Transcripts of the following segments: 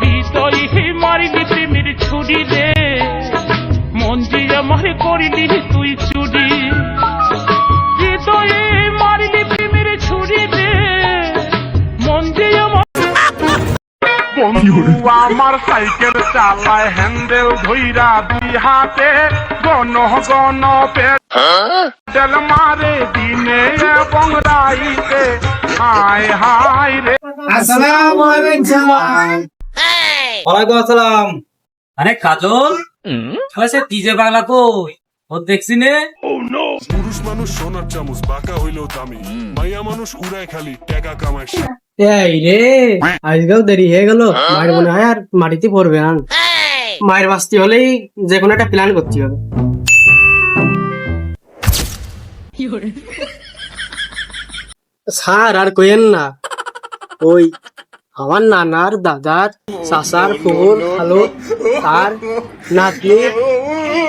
হৃদয় মারিলি প্রেমের ছুরি রে মন যে আমার করিলি তুই চুরি। হৃদয়ে মারিলি প্রেমের ছুরি রে মন যে আমার বন্ধু আমার সাইকেল চালায় হ্যান্ডেল ধইরা দুই হাতে। গণ গণ পেডেল মারে দিনে এবং রাইতে। হায় হায় রে। আসসালামু আলাইকুম ওয়ালাইকুম আসসালাম। আরে কাজল? তাহলে সে তিজে বাংলা কই? ও দেখছি নে। পুরুষ মানুষ সোনার চামচ বাঁকা হইলেও দামি। মাইয়া মানুষ উড়ায় খালি টাকা কামায় এই রে আজকেও দেরি হয়ে গেল। মায়ের মনে হয় আর মাটিতে পড়বে না। মায়ের বাঁচতে হলেই যে কোনো একটা প্ল্যান করতে হবে। স্যার আর কইেন না। ওই আমার নানার দাদার চাচার ফুল খালো আর নাতনি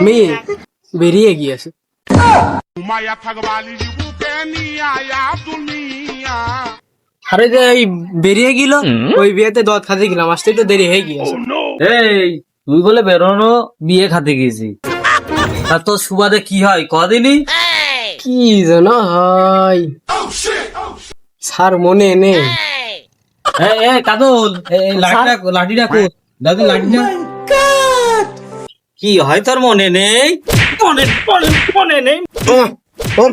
মেয়ে বেরিয়ে গিয়েছে। আরে যে এই বেরিয়ে গেল ওই বিয়েতে দত খাতে গেলাম আসতে তো দেরি হয়ে গিয়েছে। এই তুই বলে বেরোনো বিয়ে খাতে গেছি। তা তোর সুবাদে কি হয় কদিনই কি যেন হয়। স্যার মনে নেই। লাঠিটা কো দাদু লাঠিটা কি হয় তোর মনে নেই? মনে মনে মনে নেই। আহ, ও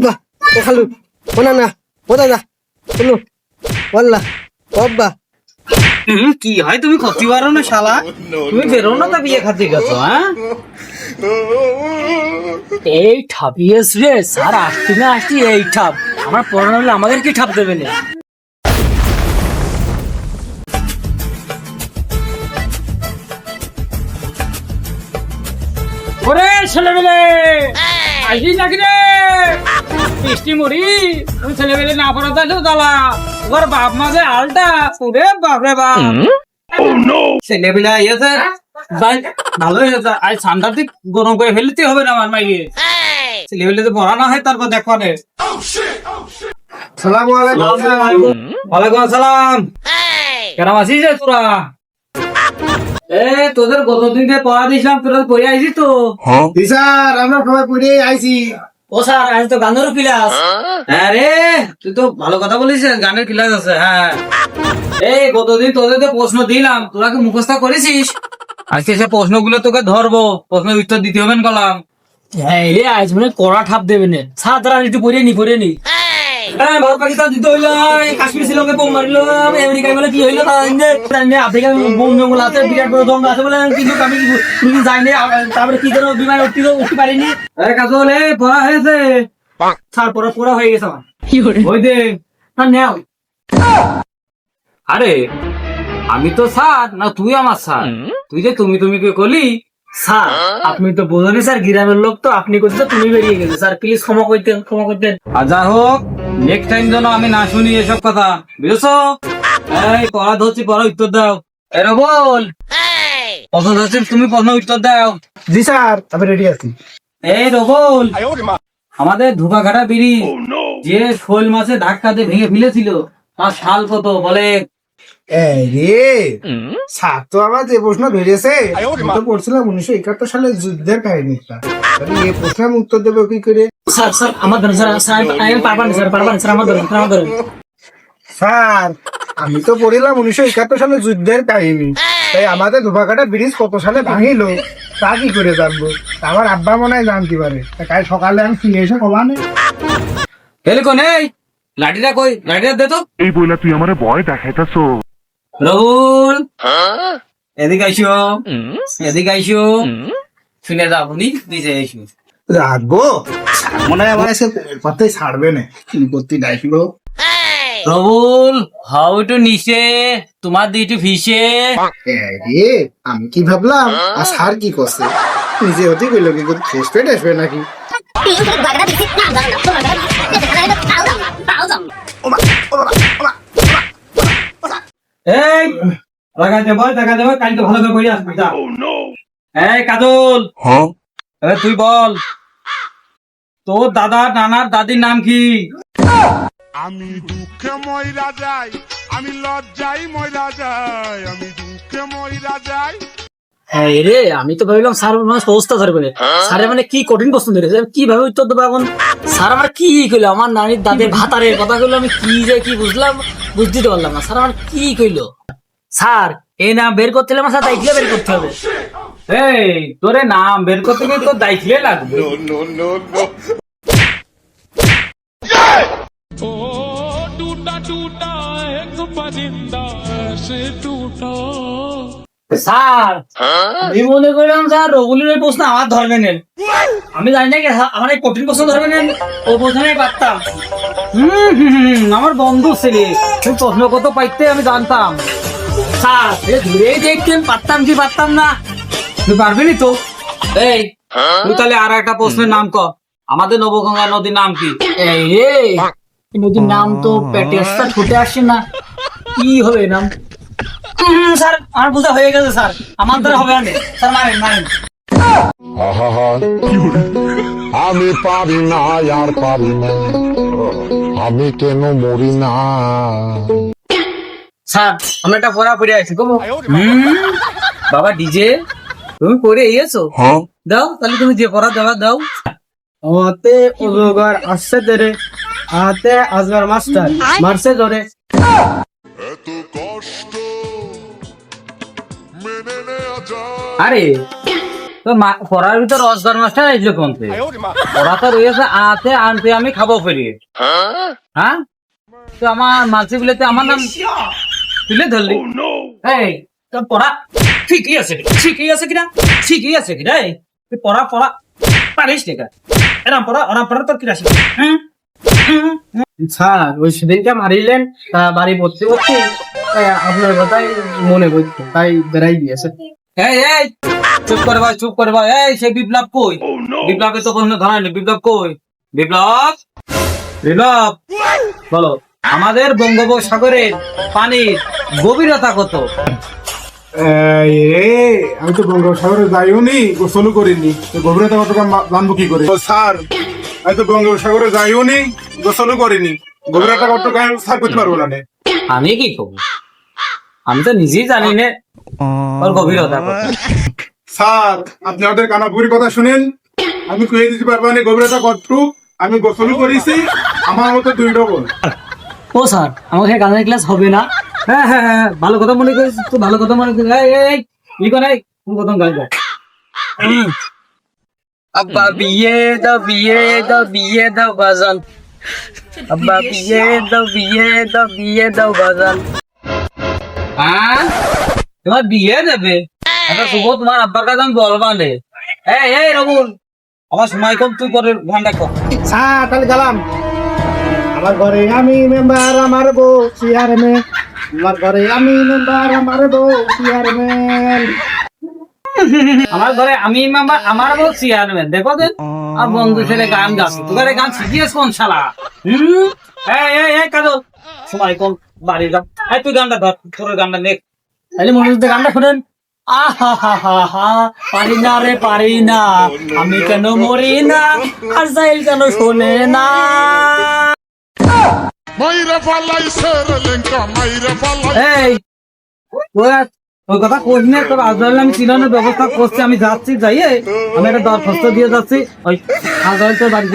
খালু ও না না ও দাদা শুনো বললা বাবা কি হয়? তুমি ক্ষতি পারো না শালা। তুমি বেরো না তা বিয়ে খাতে গেছো হ্যাঁ? এই ঠাপিয়েস রে স্যার আসছি না আসছি এই ঠাপ। আমার পড়ানো হলে আমাদের কি ঠাপ দেবে না? ওরে ছেলেবেলে! আসি নাকি রে? বৃষ্টি মরি তুমি ছেলেবেলে না পড়াতে আসো দালা ওর বাপ মাঝে আলটা ওরে বাপ রে বাপ। ছেলেপিলা ইয়েছে ভাই ভালো হয়েছে। আজ ঠান্ডার দিক গরম করে ফেলতে হবে না আমার মাইকে ছেলেপিলে তো পড়া না হয় তারপর দেখো নে। সালাম ওয়ালাইকুম আসসালাম। কেরাম আছিস তোরা? এ তোদের গতদিন যে পড়া দিয়েছিলাম তোরা পড়ে আইছিস তো। স্যার আমরা সবাই পড়ে আইছি। ও স্যার আজ তো গানেরও ক্লাস হ্যাঁ? রে তুই তো ভালো কথা বলিস গানের ক্লাস আছে হ্যাঁ। এই গতদিন তোদের যে প্রশ্ন দিলাম তোরা কি মুখস্থ করেছিস? আজকে সে প্রশ্নগুলো তোকে ধরবো প্রশ্নের উত্তর দিতে হবে কলাম। হ্যাঁ রে আজ মানে কড়া ঠাপ দেবে না। তারা একটু পড়ে নি পড়ে নি। হ্যাঁ ভারত পাকিস্তান যুদ্ধ হইল কাশ্মীর শ্রীলঙ্কায় বোম মারলো আমেরিকায় বলে কি হইল তা ইন্দে ইন্দে আফ্রিকায় বোম জঙ্গল আছে বিরাট বড় জঙ্গল আছে বলে কিন্তু আমি তুমি যাইনি তারপরে কি যেন বিমান উঠতে উঠতে পারিনি। আরে কাজল এ পড়া হয়েছে। স্যার পড়া পড়া হয়ে গেছে আমার। ওই দে না নেও। আরে আমি তো স্যার না তুই আমার স্যার? তুই যে তুমি তুমি কে করলি? স্যার আপনি তো বোঝেনি স্যার গ্রামের লোক তো আপনি করতে তুমি বেরিয়ে গেছে। স্যার প্লিজ ক্ষমা করতেন ক্ষমা করতেন। আর যা হোক নেক্সট টাইম যেন আমি না শুনি এসব কথা বুঝেছ? এই পড়া ধরছি পড়া উত্তর দাও। এর বল প্রশ্ন ধরছি তুমি প্রশ্ন উত্তর দাও। জি স্যার আমি রেডি আছি। এই রবল! আমাদের ধোপাঘাটা বিড়ি যে শোল মাছে ধাক্কাতে ভেঙে ফেলেছিল তার শাল কত বলে রে স্যার তো আমার যে প্রশ্ন ধরেছে। তো পড়ছিলাম উনিশশো একাত্তর সালের যুদ্ধের কাহিনীটা এই প্রশ্নের উত্তর দেবো কি করে? স্যার স্যার আমার ধরেন স্যার স্যার আমি পারবেন স্যার পারবেন স্যার আমার ধরেন আমার ধরেন। স্যার আমি তো পড়িলাম উনিশশো একাত্তর সালের যুদ্ধের কাহিনী। তাই আমাদের ধোপাকাটা ব্রিজ কত সালে ভাঙিলো তা কি করে জানব? আমার আব্বা মনে হয় জানতে পারে। তা কাল সকালে আমি ফিরে এসে কোন এই? লাঠিটা কই? লাঠিটা দে তো। এই বইলা তুই আমারে ভয় দেখাইতাছ। রবুল এদিকে আইসো। এদিকে আইসো। শুনে যাও নি দিছে আইসো রাখব মনে হয় আমার ছাড়বে না। কি করতে ডাকলো রবুল হাউ টু নিচে। তোমার দিটু ফিসে রে আমি কি ভাবলাম? আর স্যার কি করছে? নিজে হতে কইলো কি ফেস পেট আসবে নাকি? এই টাকা দেব টাকা দেব কালকে ভালো করে পড়ে আসবি যা। এই কাজল। এ তুই বল। তোর দাদা নানার দাদির নাম কি? আমি দুঃখে ময়রা যাই আমি লজ্জাই ময়রা যাই আমি দুঃখে ময়রা যায় হ্যাঁ রে আমি তো ভাবিলাম স্যার মানে সহজটা ধরবে না স্যারের মানে কি কঠিন প্রশ্ন ধরেছে আমি কিভাবে উত্তর দেবো এখন স্যার আমার কি কইলো আমার নানির দাদের ভাতারের কথা কইলো আমি কি যে কি বুঝলাম বুঝতে তো পারলাম না স্যার আমার কি কইলো স্যার এই নাম বের করতে হলে আমার স্যার দায়িত্ব বের করতে হবে এই তোরে নাম বের করতে গেলে তোর দায়িত্বে লাগবে ओ टूटा टूटा एक परिंदा ऐसे टूटा স্যার আমি মনে করলাম স্যার ওই প্রশ্ন আমার ধরবে নেন। আমি জানি না আমার এই কঠিন প্রশ্ন ধরবে নেন। ও প্রশ্নে পারতাম। হুম, হুম, আমার বন্ধু ছেলে তুই প্রশ্ন কত পাইতে আমি জানতাম। স্যার এ ধরেই দেখতেন পারতাম কি পারতাম না। তুই পারবি নি তো? এই তুই তাহলে আর একটা প্রশ্নের নাম কর। আমাদের নবগঙ্গা নদীর নাম কি? এই নদীর নাম তো পেটে আসছে ছুটে আসছে না। কি হবে নাম? স্যার আমার বোঝা হয়ে গেছে স্যার। আমার দ্বারা হবে না স্যার মারেন মারেন। আমি পারি না আর পারি না। আমি কেন মরি না? স্যার আমরা একটা পড়া পড়ে আছি কমো বাবা ডিজে তুমি করে এসো দাও তাহলে তুমি যে পড়া দেওয়া দাও। ওতে অজগর আসছে ধরে হাতে আজগর মাস্টার মারছে ধরে আরে, তো পড়ার ভিতর অজগর মাস্টার আইলো কোনতে তো রয়েছে, আতে আনতে আমি খাব ফেরি। হ্যাঁ? তো আমার মালসি বিলেতে আমার নাম তুলে ধরলি। এই তোর পড়া ঠিকই আছে ঠিকই আছে কিনা? ঠিকই আছে কিনা? এই, তুই পড়া পড়া, পারিস লেখা এরাম পড়া, ওরাম পড়া, তোর কিনা হ্যাঁ? স্যার, ওই সেদিনকে মারিলেন, তা বাড়ি পড়তে আপনার কথাই মনে পড়তো তাই বেড়াই দিয়েছে এই এই চুপ করে ভাই চুপ করে ভাই এই সেই বিপ্লব কই? বিপ্লবের তো কোনো ধরা নেই বিপ্লব কই? বিপ্লব? বিপ্লব বলো আমাদের বঙ্গোপসাগরের পানির গভীরতা কত? এই রে আমি তো বঙ্গোপসাগরে যাইও নি গোসলও করিনি। তো গভীরতা কত জানব কি করে? স্যার আমি তো বঙ্গোপসাগরে যাইও নি গোসলও করিনি। গভীরতা কত স্যার করতে পারব না নে। আমি কি করব? আমি তো নিজেই জানি না। ওর গভীরতা স্যার আপনি আমাদের কানাপুরির কথা শুনেন? আমি কয়ে দিতে পারব না গভীরতা কত আমি গোসলও করেছি আমার মতো দুই ডবল। ও স্যার আমাকে গানের ক্লাস হবে না। হ্যাঁ হ্যাঁ হ্যাঁ ভালো কথা মনে করিস তো ভালো কথা মনে করিস। এই এই, এই ই করে কোন কথা গাই গাই আব্বা বিয়ে দাও বিয়ে দাও বিয়ে দাও বাজান। আব্বা বিয়ে দাও বিয়ে দাও বিয়ে দাও বাজান। হ্যাঁ? তোমার বিয়ে দেবে। শুভ তোমার আব্বার কাছে আমি বলবা নে এই এই রবুল আমার সময় কম তুই করে ঘণ্টা কর। তাহলে গেলাম। আমার ঘরে আমি মেম্বার আমার বউ চেয়ারম্যান আমার ঘরে আমি মেম্বার আমার বউ চেয়ারম্যান আমার ঘরে আমি মেম্বার আমার বউ চেয়ারম্যান দেখো দে আর বন্ধু ছেলে গান গাছ তোদের গান শিখিয়েছ কোন শালা? হুম? এই এই এই কাজল। সময় কম বাড়ি যাও। এই তুই গানটা ধর তোর গানটা নে। তাহলে মনে হচ্ছে গানটা শুনেন। আহা হা হা হা পারি না রে পারি না। আমি কেন মরি না? আর কেন শোনে না? মাইরে লেঙ্কা মাইরে ফালাই। এই ওই কথা কইস না তোর আজরাইল আমি চিনানোর ব্যবস্থা করছি? আমি যাচ্ছি যাইয়ে আমি একটা দরখাস্ত দিয়ে যাচ্ছি। ওই আজরাইল তোর বাড়ি